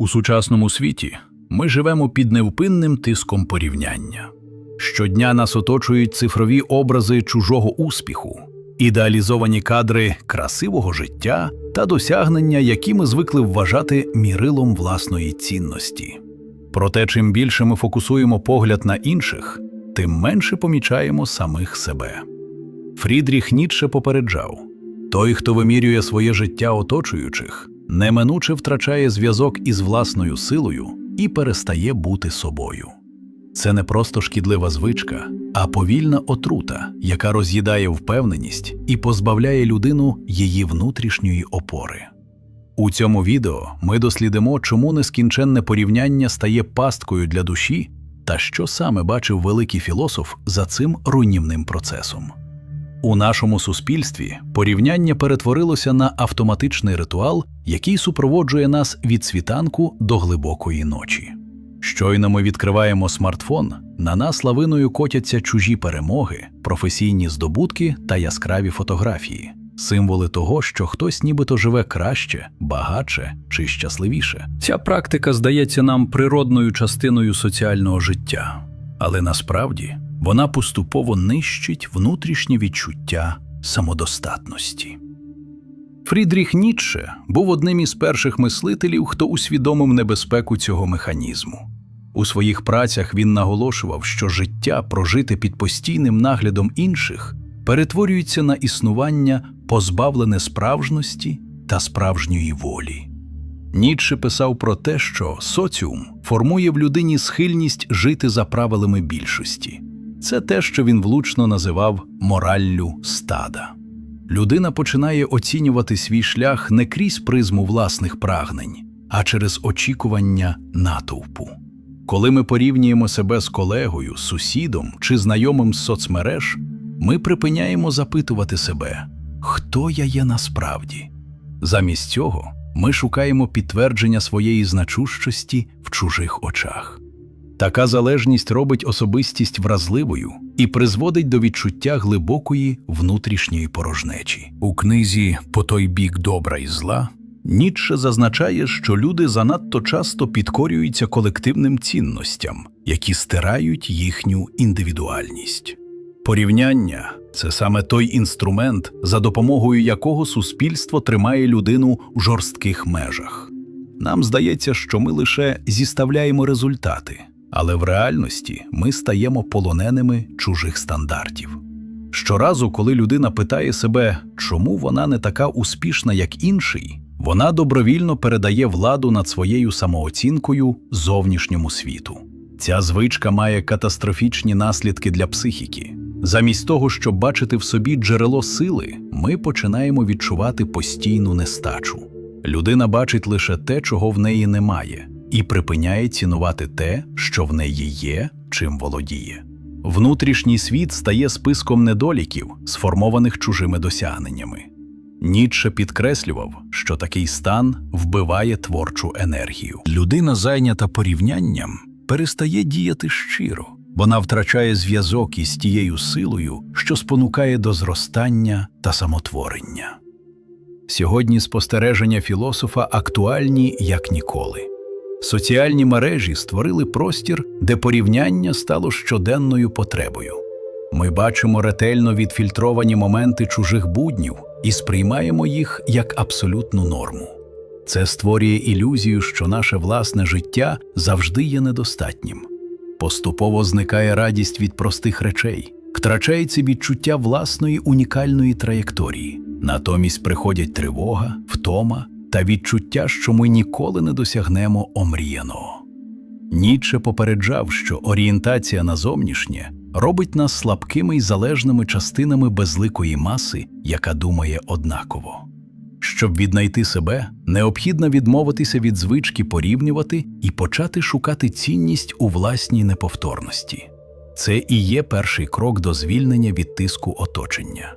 У сучасному світі ми живемо під невпинним тиском порівняння. Щодня нас оточують цифрові образи чужого успіху, ідеалізовані кадри красивого життя та досягнення, які ми звикли вважати мірилом власної цінності. Проте, чим більше ми фокусуємо погляд на інших, тим менше помічаємо самих себе. Фрідріх Ніцше попереджав той, хто вимірює своє життя оточуючих, неминуче втрачає зв'язок із власною силою і перестає бути собою. Це не просто шкідлива звичка, а повільна отрута, яка роз'їдає впевненість і позбавляє людину її внутрішньої опори. У цьому відео ми дослідимо, чому нескінченне порівняння стає пасткою для душі та що саме бачив великий філософ за цим руйнівним процесом. У нашому суспільстві порівняння перетворилося на автоматичний ритуал, який супроводжує нас від світанку до глибокої ночі. Щойно ми відкриваємо смартфон, на нас лавиною котяться чужі перемоги, професійні здобутки та яскраві фотографії, символи того, що хтось нібито живе краще, багатше чи щасливіше. Ця практика здається нам природною частиною соціального життя, але насправді вона поступово нищить внутрішнє відчуття самодостатності. Фрідріх Ніцше був одним із перших мислителів, хто усвідомив небезпеку цього механізму. У своїх працях він наголошував, що життя, прожите під постійним наглядом інших, перетворюється на існування, позбавлене справжності та справжньої волі. Ніцше писав про те, що соціум формує в людині схильність жити за правилами більшості. Це те, що він влучно називав мораллю стада. Людина починає оцінювати свій шлях не крізь призму власних прагнень, а через очікування натовпу. Коли ми порівнюємо себе з колегою, сусідом чи знайомим з соцмереж, ми припиняємо запитувати себе, хто я є насправді. Замість цього ми шукаємо підтвердження своєї значущості в чужих очах. Така залежність робить особистість вразливою і призводить до відчуття глибокої внутрішньої порожнечі. У книзі По той бік добра і зла Ніцше зазначає, що люди занадто часто підкорюються колективним цінностям, які стирають їхню індивідуальність. Порівняння це саме той інструмент, за допомогою якого суспільство тримає людину в жорстких межах. Нам здається, що ми лише зіставляємо результати, але в реальності ми стаємо полоненими чужих стандартів. Щоразу, коли людина питає себе, чому вона не така успішна, як інший, вона добровільно передає владу над своєю самооцінкою зовнішньому світу. Ця звичка має катастрофічні наслідки для психіки. Замість того, щоб бачити в собі джерело сили, ми починаємо відчувати постійну нестачу. Людина бачить лише те, чого в неї немає, і припиняє цінувати те, що в неї є, чим володіє. Внутрішній світ стає списком недоліків, сформованих чужими досягненнями. Ніцше підкреслював, що такий стан вбиває творчу енергію. Людина, зайнята порівнянням, перестає діяти щиро. Вона втрачає зв'язок із тією силою, що спонукає до зростання та самотворення. Сьогодні спостереження філософа актуальні як ніколи. Соціальні мережі створили простір, де порівняння стало щоденною потребою. Ми бачимо ретельно відфільтровані моменти чужих буднів і сприймаємо їх як абсолютну норму. Це створює ілюзію, що наше власне життя завжди є недостатнім. Поступово зникає радість від простих речей, втрачається відчуття власної унікальної траєкторії. Натомість приходять тривога, втома та відчуття, що ми ніколи не досягнемо омріяного. Ніцше попереджав, що орієнтація на зовнішнє робить нас слабкими й залежними частинами безликої маси, яка думає однаково. Щоб віднайти себе, необхідно відмовитися від звички порівнювати і почати шукати цінність у власній неповторності. Це і є перший крок до звільнення від тиску оточення.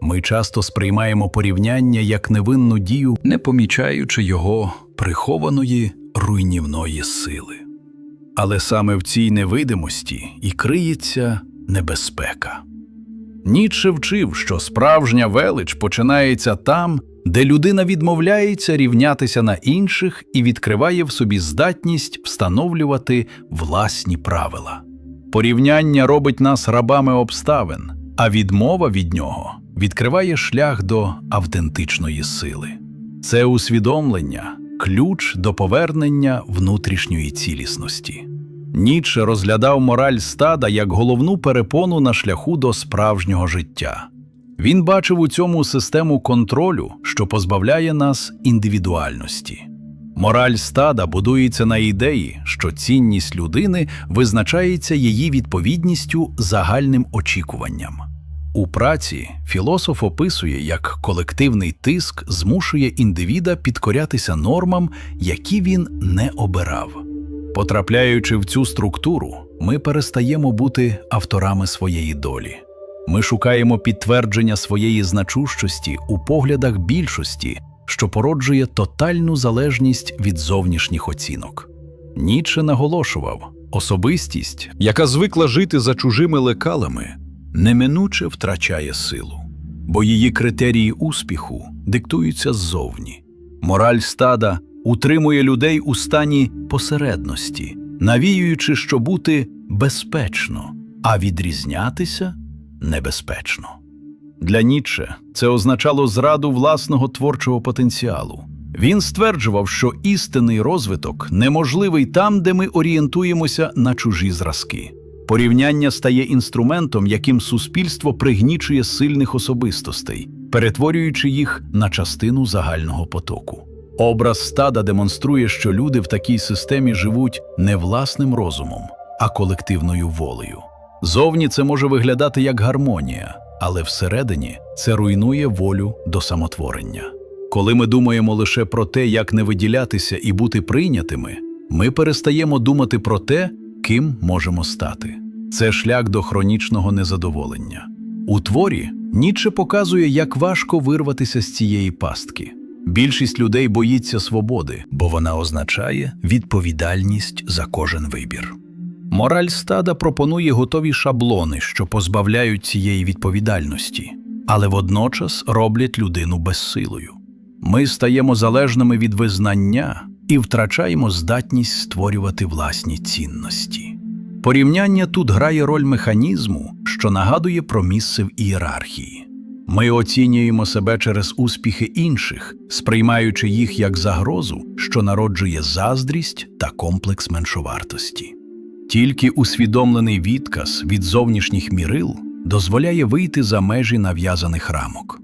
Ми часто сприймаємо порівняння як невинну дію, не помічаючи його прихованої руйнівної сили. Але саме в цій невидимості і криється небезпека. Ніцше вчив, що справжня велич починається там, де людина відмовляється рівнятися на інших і відкриває в собі здатність встановлювати власні правила. Порівняння робить нас рабами обставин, а відмова від нього відкриває шлях до автентичної сили. Це усвідомлення ключ до повернення внутрішньої цілісності. Ніцше розглядав мораль стада як головну перепону на шляху до справжнього життя. Він бачив у цьому систему контролю, що позбавляє нас індивідуальності. Мораль стада будується на ідеї, що цінність людини визначається її відповідністю загальним очікуванням. У праці філософ описує, як колективний тиск змушує індивіда підкорятися нормам, які він не обирав. Потрапляючи в цю структуру, ми перестаємо бути авторами своєї долі. Ми шукаємо підтвердження своєї значущості у поглядах більшості, що породжує тотальну залежність від зовнішніх оцінок. Ніцше наголошував, особистість, яка звикла жити за чужими лекалами, неминуче втрачає силу, бо її критерії успіху диктуються ззовні. Мораль стада утримує людей у стані посередності, навіюючи, що бути безпечно, а відрізнятися небезпечно. Для Ніцше це означало зраду власного творчого потенціалу. Він стверджував, що істинний розвиток неможливий там, де ми орієнтуємося на чужі зразки. Порівняння стає інструментом, яким суспільство пригнічує сильних особистостей, перетворюючи їх на частину загального потоку. Образ стада демонструє, що люди в такій системі живуть не власним розумом, а колективною волею. Зовні це може виглядати як гармонія, але всередині це руйнує волю до самотворення. Коли ми думаємо лише про те, як не виділятися і бути прийнятими, ми перестаємо думати про те, ким можемо стати. Це шлях до хронічного незадоволення. У творі Ніцше показує, як важко вирватися з цієї пастки. Більшість людей боїться свободи, бо вона означає відповідальність за кожен вибір. Мораль стада пропонує готові шаблони, що позбавляють цієї відповідальності, але водночас роблять людину безсилою. Ми стаємо залежними від визнання і втрачаємо здатність створювати власні цінності. Порівняння тут грає роль механізму, що нагадує про місце в ієрархії. Ми оцінюємо себе через успіхи інших, сприймаючи їх як загрозу, що народжує заздрість та комплекс меншовартості. Тільки усвідомлений відказ від зовнішніх мірил дозволяє вийти за межі нав'язаних рамок.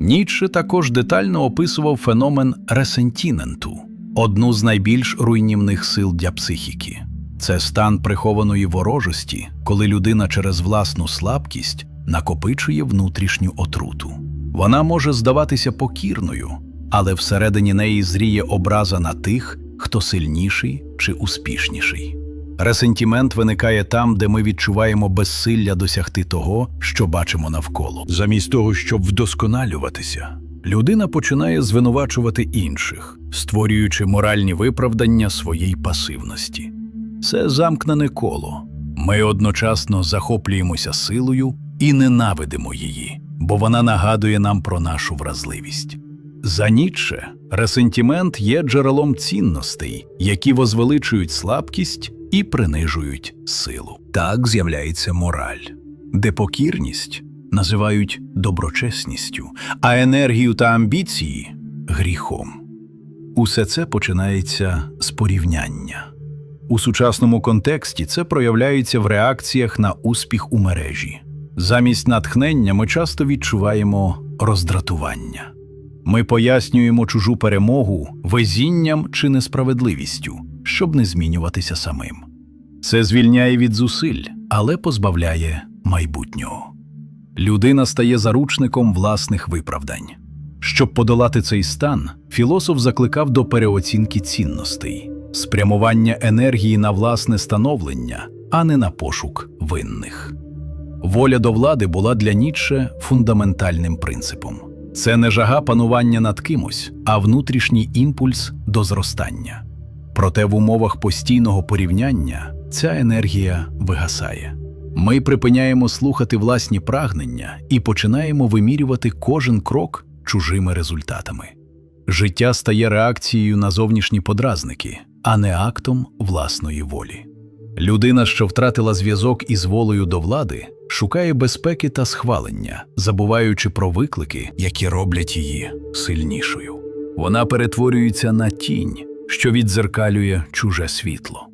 Ніцше також детально описував феномен ресентіменту, одну з найбільш руйнівних сил для психіки. Це стан прихованої ворожості, коли людина через власну слабкість накопичує внутрішню отруту. Вона може здаватися покірною, але всередині неї зріє образа на тих, хто сильніший чи успішніший. Ресентімент виникає там, де ми відчуваємо безсилля досягти того, що бачимо навколо. Замість того, щоб вдосконалюватися, людина починає звинувачувати інших, створюючи моральні виправдання своєї пасивності. Це замкнене коло. Ми одночасно захоплюємося силою і ненавидимо її, бо вона нагадує нам про нашу вразливість. За Ніцше ресентімент є джерелом цінностей, які возвеличують слабкість і принижують силу. Так з'являється мораль, де покірність називають доброчесністю, а енергію та амбіції гріхом. Усе це починається з порівняння. У сучасному контексті це проявляється в реакціях на успіх у мережі. Замість натхнення ми часто відчуваємо роздратування. Ми пояснюємо чужу перемогу везінням чи несправедливістю, щоб не змінюватися самим. Це звільняє від зусиль, але позбавляє майбутнього. Людина стає заручником власних виправдань. Щоб подолати цей стан, філософ закликав до переоцінки цінностей, спрямування енергії на власне становлення, а не на пошук винних. Воля до влади була для Ніцше фундаментальним принципом. Це не жага панування над кимось, а внутрішній імпульс до зростання. Проте в умовах постійного порівняння ця енергія вигасає. Ми припиняємо слухати власні прагнення і починаємо вимірювати кожен крок чужими результатами. Життя стає реакцією на зовнішні подразники, а не актом власної волі. Людина, що втратила зв'язок із волею до влади, шукає безпеки та схвалення, забуваючи про виклики, які роблять її сильнішою. Вона перетворюється на тінь, що віддзеркалює чуже світло.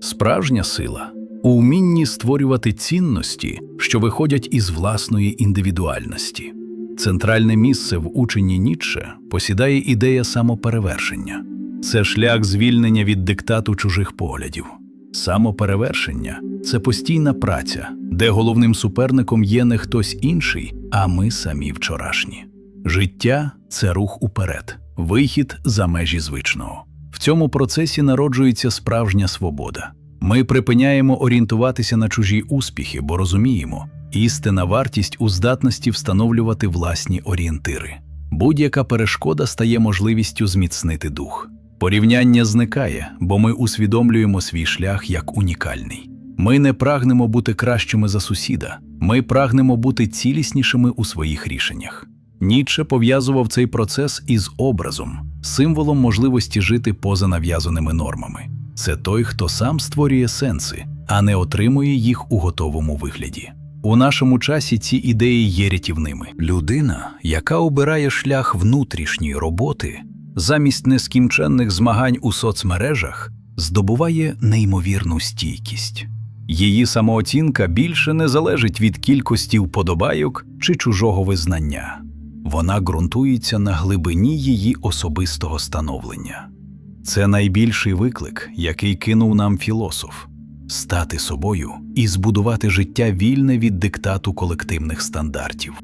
Справжня сила у вмінні створювати цінності, що виходять із власної індивідуальності. Центральне місце в ученні Ніцше посідає ідея самоперевершення. Це шлях звільнення від диктату чужих поглядів. Самоперевершення це постійна праця, де головним суперником є не хтось інший, а ми самі вчорашні. Життя це рух уперед, вихід за межі звичного. В цьому процесі народжується справжня свобода. Ми припиняємо орієнтуватися на чужі успіхи, бо розуміємо, істинна вартість у здатності встановлювати власні орієнтири. Будь-яка перешкода стає можливістю зміцнити дух. Порівняння зникає, бо ми усвідомлюємо свій шлях як унікальний. Ми не прагнемо бути кращими за сусіда, ми прагнемо бути ціліснішими у своїх рішеннях. Ніцше пов'язував цей процес із образом, символом можливості жити поза нав'язаними нормами. Це той, хто сам створює сенси, а не отримує їх у готовому вигляді. У нашому часі ці ідеї є рятівними. Людина, яка обирає шлях внутрішньої роботи, замість нескінченних змагань у соцмережах, здобуває неймовірну стійкість. Її самооцінка більше не залежить від кількості вподобайок чи чужого визнання. Вона ґрунтується на глибині її особистого становлення. Це найбільший виклик, який кинув нам філософ стати собою і збудувати життя вільне від диктату колективних стандартів.